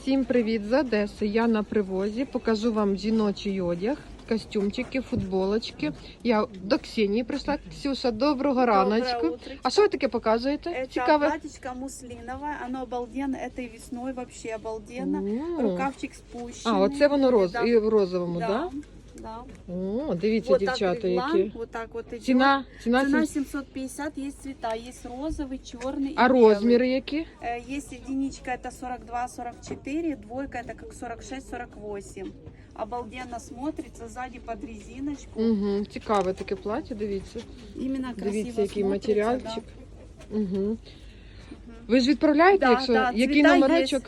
Всім привіт з Одеси. Я на привозі. Покажу вам жіночий одяг, костюмчики, футболочки. Я до Ксенії прийшла. Ксюша, доброго раночку. утро. А що ви таке показуєте? Это Цікаве. платьечко муслиновое, оно обалденно, этой весной вообще обалденно. О. Рукавчик спущенный. А, оце воно роз... Да. і в розовому, Да, да? да. О, дивіться, Вот так дівчата, реглан, які. вот так вот идет. Ціна, ціна, Цена сім- 750, есть цвета, есть розовый, черный А и белый. розміри які? Э, Есть единичка, это 42-44, двойка, это как 46-48. Обалденно смотрится, сзади под резиночку. Угу. Цікаве таке плаття, дивіться. Именно красиво Дивіться, який смотрится, матеріальчик. Угу. да. Мгм. Ви ж відправляєте, Да, якщо да, який цвіта номерочок?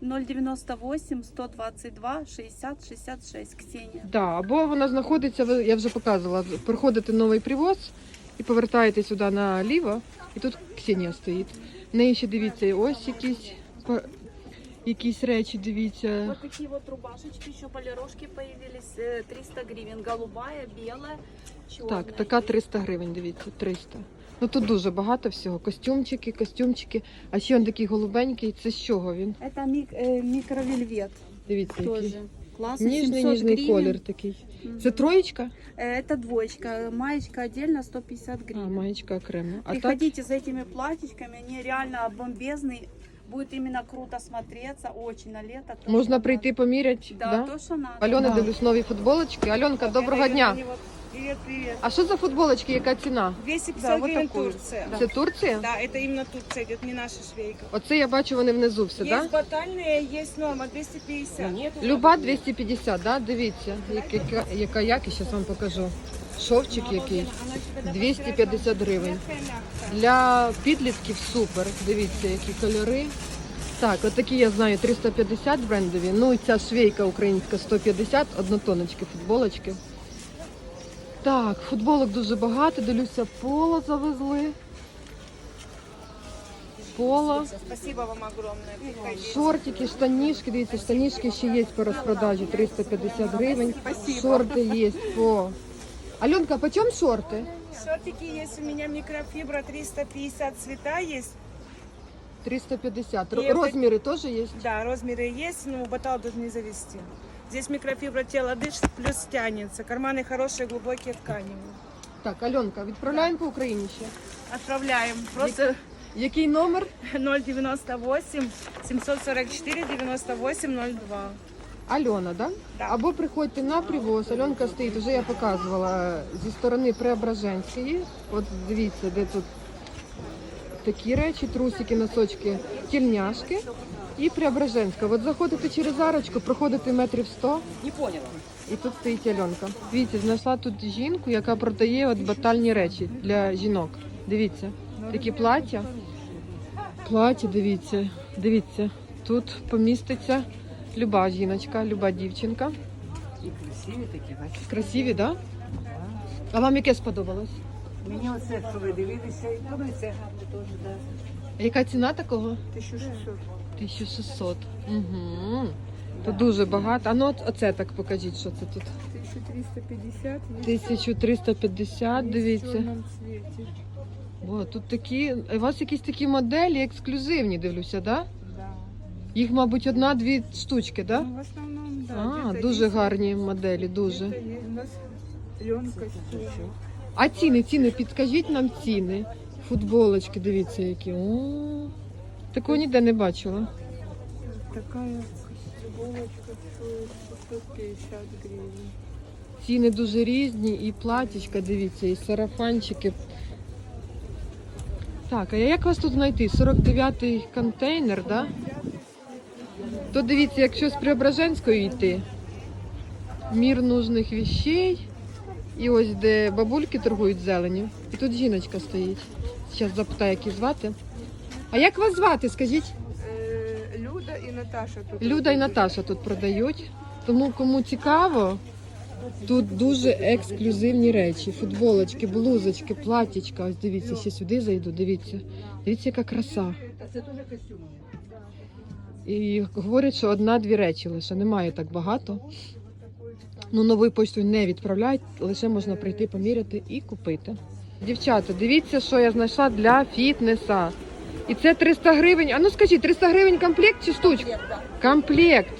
098 122 60 66 Ксения. Да, або вона знаходиться, ви- я вже показувала, приходите новий привоз і повертаєте сюди наліво, і тут Ксенія стоїть. В неї ще дивіться, і ось якісь, па- якісь речі, дивіться. Вот такие вот рубашечки, еще полировки появились, э, 300 гривен, голубая, белая, черная. Так, така 300 гривень, дивіться, 300. Ну тут дуже багато всього. Костюмчики, костюмчики. А ще він такий голубенький. Це з чого він? Это мик, э, микровельвет Дивіться, який. тоже. Классно, Ніжний 700 ніжний гривен. колір такий. Мгм. Це троєчка? Э, Это двоечка, маечка отдельно 150 А, гривен. маєчка окремо. А так Приходите за этими платьичками, они реально бомбезные. Будет именно круто смотреться, очень на лето. то, можна что прийти поміряти. надо. Да, то, что надо. Альона, Да. дивлюсь нові футболочки. Альонка, доброго дня. Привет, привет. А що за футболочки, яка ціна? 250 Да, вот гривен такую. Турция. Це Турція? Да, это именно Турция идет, не наша швейка. Оце я бачу, вони внизу все, есть так? Да? батальные, есть норма 250. Люба 250, да? Дивіться, як- яка, яка якість, зараз вам покажу. Шовчик який. 250 гривень. Для підлітків супер. Дивіться, які кольори. Так, от такі я знаю 350 брендові. Ну і ця швейка українська 150, однотоночки, футболочки. Так, футболок дуже багато. Дивлюся, поло завезли. Поло. Спасибо вам огромное. Приходите. Шортики, штанішки, дивіться, штанішки ще є по розпродажі 350 гривень. Шорти є по. Альонка, по чому шорти? Шортики есть у меня микрофибра 350 цвета есть. 350. І Ро- отак- Розміри теж є? Да, размеры есть, но батал должен не завести. Здесь микрофибра тело дышит, плюс тянется. Карманы хорошие, глубокие тканевые. Так, Альонка, відправляємо по Україні ще. Отправляем. Просто Який номер? 098 744 98 02. Альона, да? Да. Або приходьте на привоз. Альонка стоїть, вже я показувала зі сторони Преображенської. От дивіться, де тут такі речі, трусики, носочки, тільняшки. І Преображенська. От заходите через арочку, проходите метрів 100. Не поняла. І тут стоїть Альонка. Дивіться, знайшла тут жінку, яка продає от батальні речі для жінок. Дивіться, такі плаття. Плаття, дивіться, дивіться. Тут поміститься люба жіночка, люба дівчинка. І красиві такі, бачите. Красиві, так? Да? А вам яке сподобалось? Мені оце, що ви дивилися, і думаєте, гарно теж, да. А яка ціна такого? 1600. 1600. Угу. Тут дуже багато. А ну от оце так покажіть, що це тут. 1350 1350, дивіться. цвете. О, тут такі. У вас якісь такі моделі ексклюзивні, дивлюся, да? Да. Їх, мабуть, одна-дві штучки, да? Ну, в основном, да. А, где-то дуже есть, гарні моделі, дуже. есть. У нас емкость. А ціни, ціни, підкажіть нам ціни. Футболочки, дивіться, які. О, такого ніде не бачила. Такая футболочка стоит 150 гривен. Ціни дуже різні, і платічка, дивіться, і сарафанчики. Так, а як вас тут знайти? 49-й контейнер, да? То дивіться, якщо з Преображенської йти, мір нужних вещей. І ось де бабульки торгують зеленю. І тут жіночка стоїть. Зараз запитаю, як її звати. А як вас звати, скажіть? Э, Люда и Наташа тут. Люда і Наташа тут продають. Тому кому цікаво, тут дуже ексклюзивні речі. Футболочки, блузочки, платічка. Ось дивіться, ще сюди зайду. Дивіться. Дивіться, яка краса. Це теж костюми. І говорять, що одна-дві речі лише немає так багато. Ну, новою поштою не відправляють, лише можна прийти поміряти і купити. Дівчата, дивіться, що я знайшла для фітнеса. І це 300 гривень. А ну скажіть, 300 гривень комплект чи штучка? Комплект.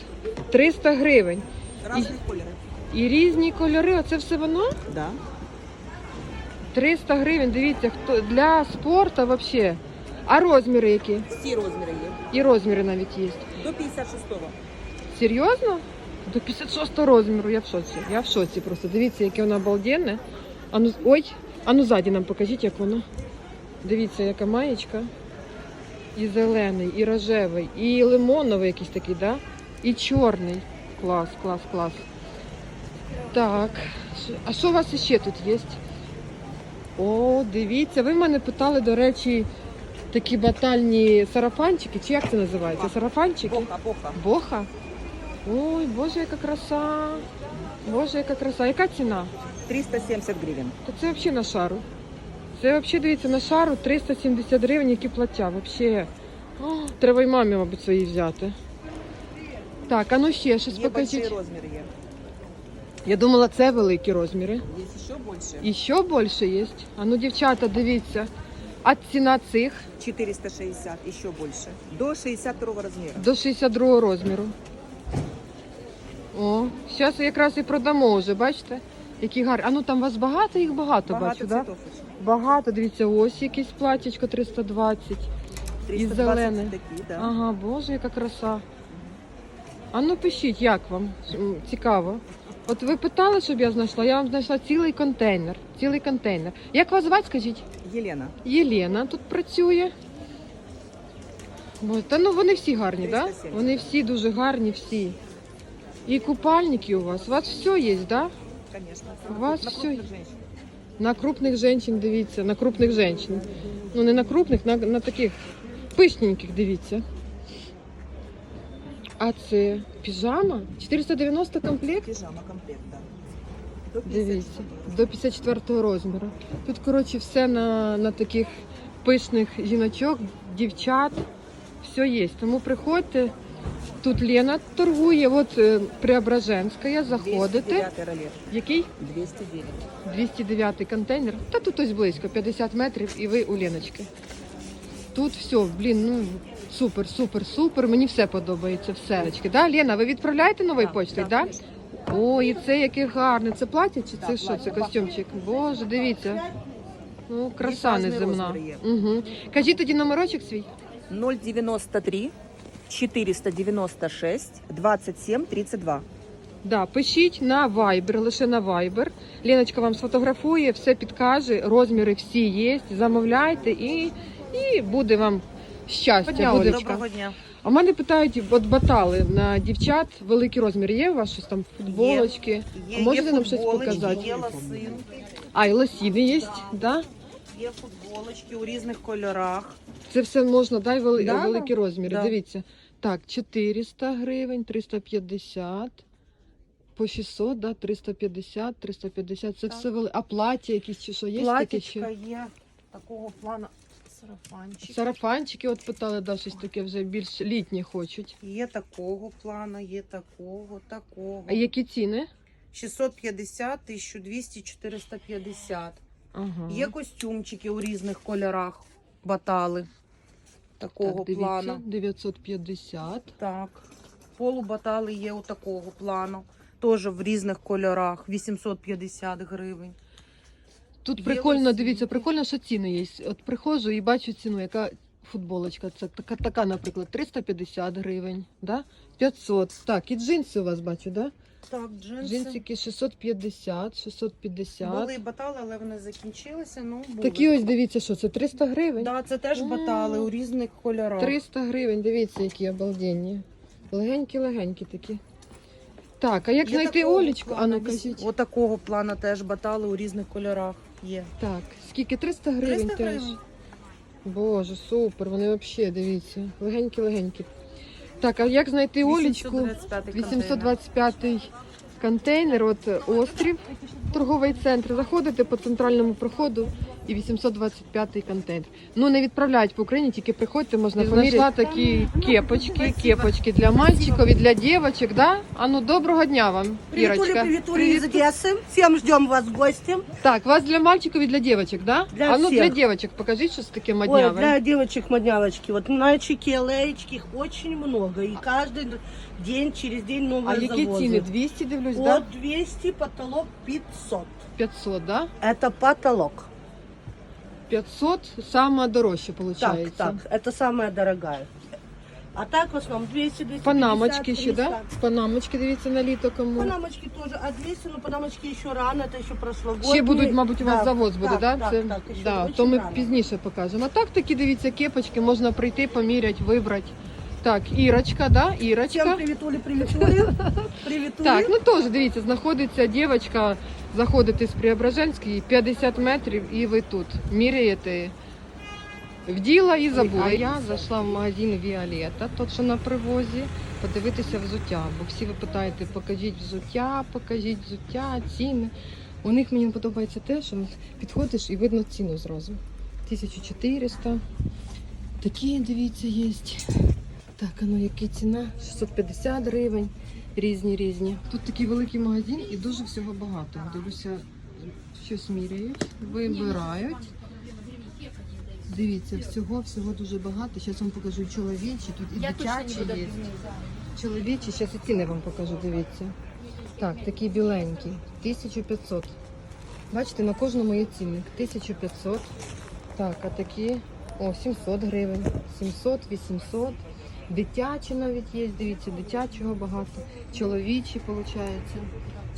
300 гривень. Разные кольори. І різні кольори. Оце все воно? Да. 300 гривень. Дивіться, хто для спорту взагалі. А розміри які? Всі розміри є. І розміри навіть є. До 56-го. Серйозно? До 56-го розміру, я в шоці. Я в шоці просто. Дивіться, яке воно обалденне. Ану, ой, ану ззаді нам покажіть, як воно. Дивіться, яка маєчка. І зелений, і рожевий, і лимоновий якийсь такий, да? І чорний. Клас, клас, клас. Так. А що у вас ще тут є? О, дивіться, ви в мене питали, до речі, такі батальні сарафанчики, чи як це називається? Сарафанчики? Боха, боха. Боха? Ой, боже, яка краса. Боже, яка краса. Яка ціна? 370 гривень. Та це взагалі на шару. Це взагалі, дивіться, на шару 370 гривень, які плаття. Взагалі. О, Треба й мамі, мабуть, свої взяти. Так, а ну ще щось Є покажіть. є. Я думала, це великі розміри. Є ще більше. І ще більше є. А ну, дівчата, дивіться. А ціна цих 460, і ще більше. До 62 розміру. до 62 розміру. О, зараз якраз і продамо вже, бачите? Які гарні. А ну там у вас багато, їх багато, Багато бачу, да? цвітов. очень. Багато, дивіться, ось якесь платічко 320. 320 зелений. такі, да. Ага, боже, яка краса. А ну пишіть, як вам? Цікаво. От ви питали, щоб я знайшла, я вам знайшла цілий контейнер. Цілий контейнер. Як вас звати, скажіть? Єлена. Єлена тут працює. Бо, та ну вони всі гарні, так? Да? Вони всі дуже гарні, всі. І купальники у вас. У вас все є, так? Да? Конечно. У вас крупних женщин. На крупних жінчин дивіться, на крупних жінчин. Ну не на крупних, на, на таких пишненьких дивіться. А це піжама? 490 комплект? Піжама комплект, да. Дивіться, до 54 розміру. Тут, коротше, все на, на таких пишних жіночок, дівчат. Все є. Тому приходьте. Тут Лена торгує, от е, Преображенська, заходите. 209 ролет. Який? 209. 209 контейнер. Та тут ось близько, 50 метрів, і ви у Леночки. Тут все, блін, ну супер, супер, супер. Мені все подобається. Все. Речки. Да, Лена, ви відправляєте новою почтою, так, да? О, і це яке гарне. Це плаття чи це що? Це костюмчик? Боже, дивіться. Ну, краса неземна. Угу. Кажіть тоді номерочок свій. 093 496 27 32. Да, пишіть на Viber, лише на Viber. Леночка вам сфотографує, все підкаже, розміри всі є. Замовляйте і, і буде вам щастя. Дня, Олечка. Доброго дня. А в мене питають, от батали на дівчат, великий розмір є у вас щось там, футболочки? Є, а можете є нам щось футболочки, показати? Є лосинки, А, і лосіни є, да? Є футболочки у різних кольорах. Це все можна, дай вели... Да, великі розміри. да. Дивіться. Так, 400 гривень, 350, по 600, да, 350, 350. Це Так. все вели. А плаття якісь чи що є таке ще? Платічка є такого плану сарафанчик. Сарафанчики, от питали, да, щось таке вже більш літнє хочуть. Є такого плана, є такого, такого. А які ціни? 650, 1200, 450. Ага. Є костюмчики у різних кольорах, батали такого так, дивіться, плану. 950. Так. Полубатали є у такого плану. Теж в різних кольорах. 850 гривень. Тут прикольно, дивіться, прикольно, що ціни є. От приходжу і бачу ціну, яка футболочка. Це така, така наприклад, 350 гривень, да? 500. Так, і джинси у вас бачу, да? Так, джинси. Джинсики 650, 650. Були батали, але вони закінчилися. Ну, були. Такі ось дивіться, що це 300 гривень. Да, це теж батали у різних кольорах. 300 гривень, дивіться, які обалденні. Легенькі-легенькі такі. Так, а як Є знайти Олічку? А ну кажіть. От такого плану теж батали у різних кольорах є. Так, скільки? 300 гривень 300 теж. Боже, супер, вони взагалі, дивіться. Легенькі-легенькі. Так, а як знайти Олічку? 825 контейнер. 825 контейнер, от острів, торговий центр. Заходите по центральному проходу і 825 контейнер. Ну не відправляють по Україні, тільки приходьте, можна поміряти. Знайшла такі кепочки, кепочки для мальчиків і для дівчаток, да? А ну доброго дня вам, Приветули, Ірочка. приветули из Одессы. Всем ждем вас в гости. Так, вас для мальчиків і для дівчаток, да? Для а ну для всіх. дівчаток покажіть, що це таке Ой, модняве. для девочек моднявочки. Вот мальчики, леечки, их очень много. И каждый день, через день новые А які завозы. ціни? 200 дивлюсь, да? От 200, потолок 500. 500, да? Это потолок. 500 сама дорожче Так, виходить. так, это самая дорогая. А так в основном 200, 250, Панамочки ще, 300. да? Панамочки, дивіться, на літо кому. Панамочки тоже, а 200, но панамочки еще рано, это еще прошлогодние. Ще будуть, мабуть, у вас Да, завоз буде, так, да? Так, Це, так, еще да, очень то ми рано. пізніше покажемо. А так такі, дивіться, кепочки, можна прийти, поміряти, вибрати. Так, Ірочка, да? Всем Ірочка. приветули, приветули. Приветули. Так, ну теж дивіться, знаходиться дівчинка, заходите з Преображенської, 50 метрів і ви тут міряєте. Вділа і забула. А я зайшла в магазин Віолета, тот, що на привозі, подивитися взуття. Бо всі ви питаєте, покажіть взуття, покажіть взуття, ціни. У них мені подобається те, що підходиш і видно ціну зразу. 1400. Такі, дивіться, є. Так, а ну яка ціна? 650 гривень. Різні різні. Тут такий великий магазин і дуже всього багато. Дивлюся, щось міряють, вибирають. Дивіться, всього, всього дуже багато. Зараз вам покажу чоловічі, тут і дитячі є. Чоловічі, зараз і ціни вам покажу, дивіться. Так, такі біленькі, 1500. Бачите, на кожному є цінник. 1500. Так, а такі, о, 700 гривень, 700, 800. Дитячі навіть є, дивіться, дитячого багато. Чоловічі, виходить.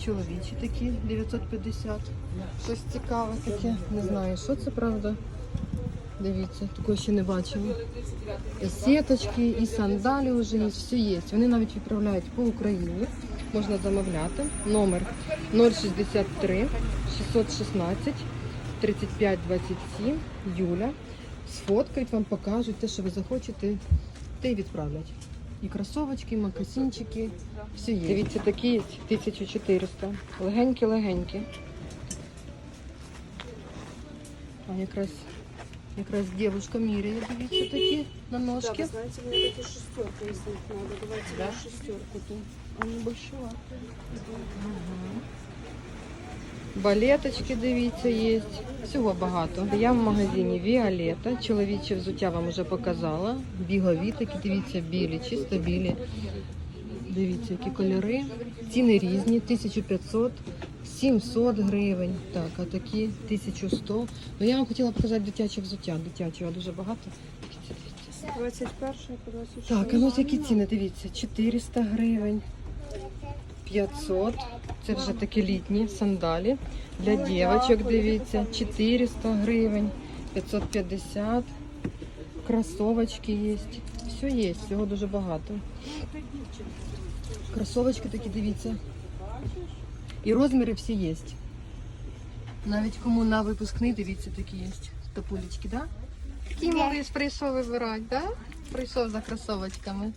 Чоловічі такі 950. Щось цікаве таке. Не знаю, що це правда. Дивіться, такого ще не бачила. І сіточки, і сандалі вже є, все є. Вони навіть відправляють по Україні. Можна замовляти. Номер 063 616 35 27 Юля. Сфоткають вам, покажуть те, що ви захочете, те й відправлять. І кросовочки, і макасинчики, все є. Дивіться, такі є 1400. Легенькі-легенькі. А якраз, якраз дівчинка міряє, дивіться, такі на ножки. знаете, мне эти шестерку, если их надо. Давайте Да? на шестерку. то. Они большие. Балеточки, дивіться, є. Всього багато. Я в магазині Віолета. Чоловіче взуття вам вже показала. Бігові такі, дивіться, білі, чисто білі. Дивіться, які кольори. Ціни різні, 1500, 700 гривень. Так, а такі 1100. Ну я вам хотіла показати дитяче взуття. Дитячого дуже багато. Дивіться, дивіться. 21 по 26. Так, а ну ось які ціни, дивіться, 400 гривень, 500, це вже такі літні сандалі. Для дівчаток, дивіться, 400 гривень, 550, кросовочки є. Все є, всього дуже багато. Кросовочки такі, дивіться. І розміри всі є. Навіть кому на випускний, дивіться, такі є. Топулечки, да? Такий малиш прийшов вибирати, да? Прийшов за кросовочками.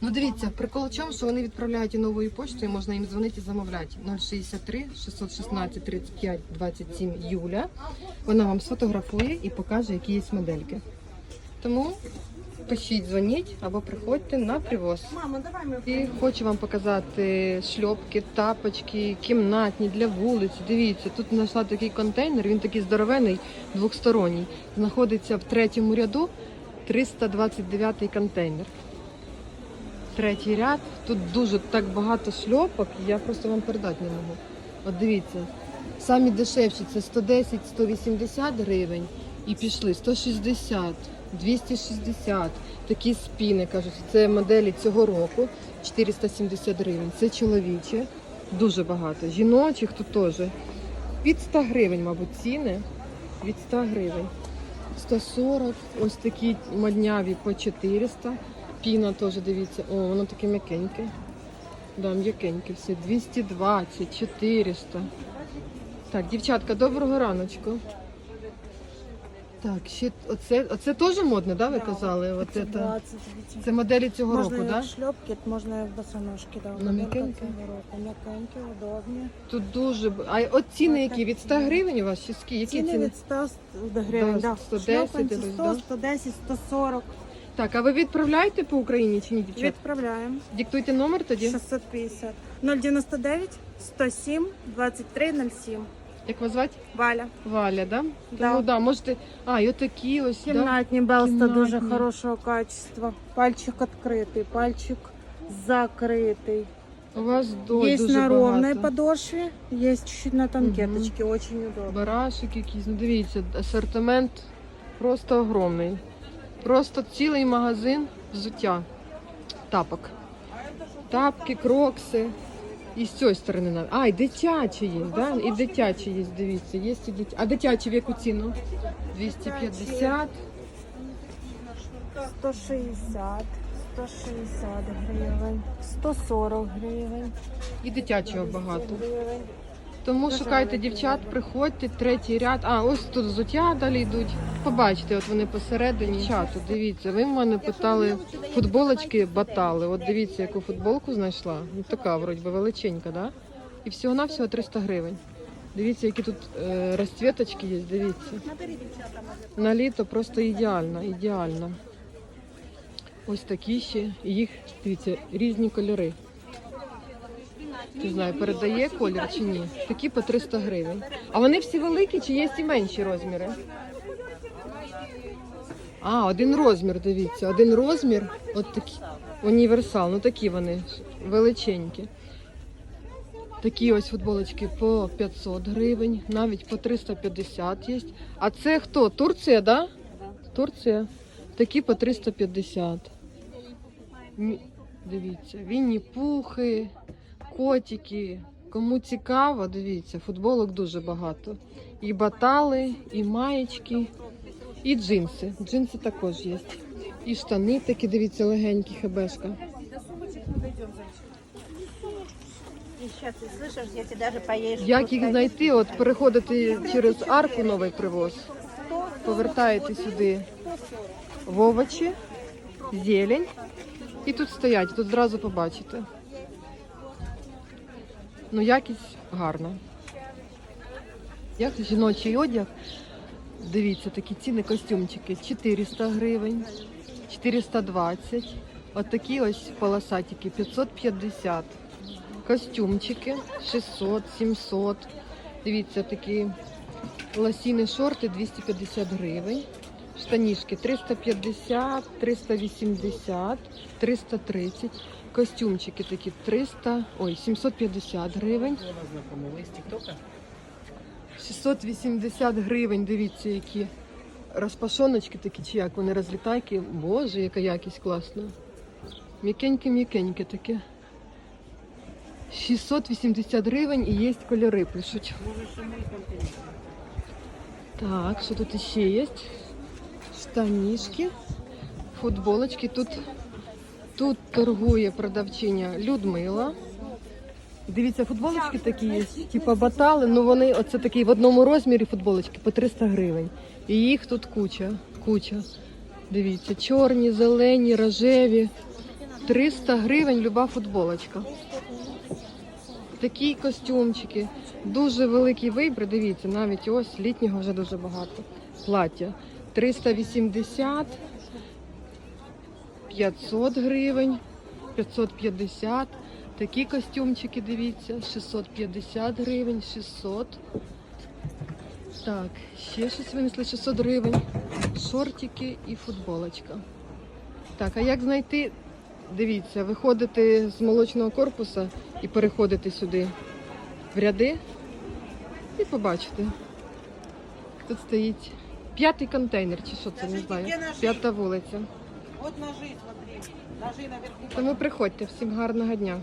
Ну дивіться, прикол в чому, що вони відправляють і новою поштою, можна їм дзвонити і замовляти. 063 616 35 27 Юля. Вона вам сфотографує і покаже, які є модельки. Тому пишіть, дзвоніть або приходьте на привоз. Мама, давай мы І хочу вам показати шльопки, тапочки, кімнатні для вулиці. Дивіться, тут знайшла такий контейнер, він такий здоровений, двохсторонній. Знаходиться в третьому ряду 329 контейнер. Третій ряд. Тут дуже так багато шльопок, я просто вам передати не можу. От дивіться, самі дешевші це 110-180 гривень і пішли 160, 260. Такі спіни, кажуть, це моделі цього року 470 гривень. Це чоловіче, дуже багато. Жіночих тут теж. Від 100 гривень, мабуть, ціни. Від 100 гривень. 140, ось такі модняві по 400. Піна теж дивіться, о, воно таке м'якеньке. Да, м'якеньке все. 220, 400. Так, дівчатка, доброго раночку. Так, ще оце, оце теж модно, да, ви казали? От це, 20 це моделі цього Можно року, и да? в шлепки, можно босоножки, да. Ну, моделька цього року. М'якенькі, удобні. Тут дуже. б- А от ціни які? Від 100 гривень у вас чи скі? Які Ціни ціни? від 100 гривень, да. 110 Шльопанці десь, 100, да? 110, 140. Так, а ви відправляєте по Україні чи ні, дівчат? Відправляємо. Диктуйте номер тоді. 650. 099 107 23 07. Як вас звати? Валя. Валя, да? Да. Тому да, можете. А, і отакі ось, да? Кімнатні Белста дуже хорошого качества. Пальчик відкритий, пальчик закритий. У вас до, есть дуже на ровной багато. подошве, есть чуть-чуть на танкеточке, очень удобно. Барашек якийсь. Ну дивіться, асортимент просто огромний. Просто цілий магазин взуття. Тапок. Тапки, крокси. І з цієї сторони на А, і дитячі є, да? І дитячі є, дивіться. Є і дитячі. А дитячі в яку ціну? 250. 160, 160 гривень, 140 гривень, І дитячого багато. гривень. Тому шукайте дівчат, приходьте, третій ряд. А, ось тут взуття далі йдуть. Побачите, от вони посередині. Дівчата, дивіться, ви в мене питали футболочки батали. От дивіться, яку футболку знайшла. Ну така, вроді би, величенька, да? І всього на всього 300 гривень. Дивіться, які тут е, розцвіточки є, дивіться. На літо просто ідеально, ідеально. Ось такі ще. І їх, дивіться, різні кольори. Не знаю, передає колір чи ні. Такі по 300 гривень. А вони всі великі чи є і менші розміри? А, один розмір, дивіться, один розмір, от такі. Універсал, ну такі вони величенькі. Такі ось футболочки по 500 гривень, навіть по 350 є. А це хто? Турція, да? Турція. Такі по 350. Дивіться, вінні пухи, котики. Кому цікаво, дивіться, футболок дуже багато. І батали, і маєчки, і джинси. Джинси також є. І штани такі, дивіться, легенькі, хебешка. Як їх знайти? От переходите через арку новий привоз, повертаєте сюди в овочі, зелень, і тут стоять, тут зразу побачите. Ну, якість гарна. Як жіночий одяг, дивіться, такі ціни костюмчики 400 гривень, 420. От такі ось полосатики 550. Костюмчики 600, 700. Дивіться, такі лосіни шорти 250 гривень. Штанішки 350, 380, 330. Костюмчики такі 300, ой, 750 гривень. 680 гривень, дивіться, які розпашоночки такі, чи як вони розлітайки. Боже, яка якість класна. М'якеньке-м'якеньке таке. 680 гривень і є кольори, пишуть. Так, що тут ще є? Штанішки, футболочки. Тут, тут торгує продавчиня Людмила. Дивіться, футболочки такі є, типу батали, ну вони оце такі в одному розмірі футболочки по 300 гривень. І їх тут куча, куча. Дивіться, чорні, зелені, рожеві. 300 гривень люба футболочка. Такі костюмчики. Дуже великий вибір. Дивіться, навіть ось літнього вже дуже багато. Плаття 380, 500 гривень, 550. Такі костюмчики, дивіться, 650 гривень, 600. Так, ще щось винесли 600 гривень. Шортики і футболочка. Так, а як знайти? Дивіться, виходите з молочного корпуса і переходите сюди в ряди і побачите. Тут стоїть п'ятий контейнер, чи що це, не знаю. П'ята вулиця. От ножи, смотри. Ножи наверху. Тому приходьте, всім гарного дня.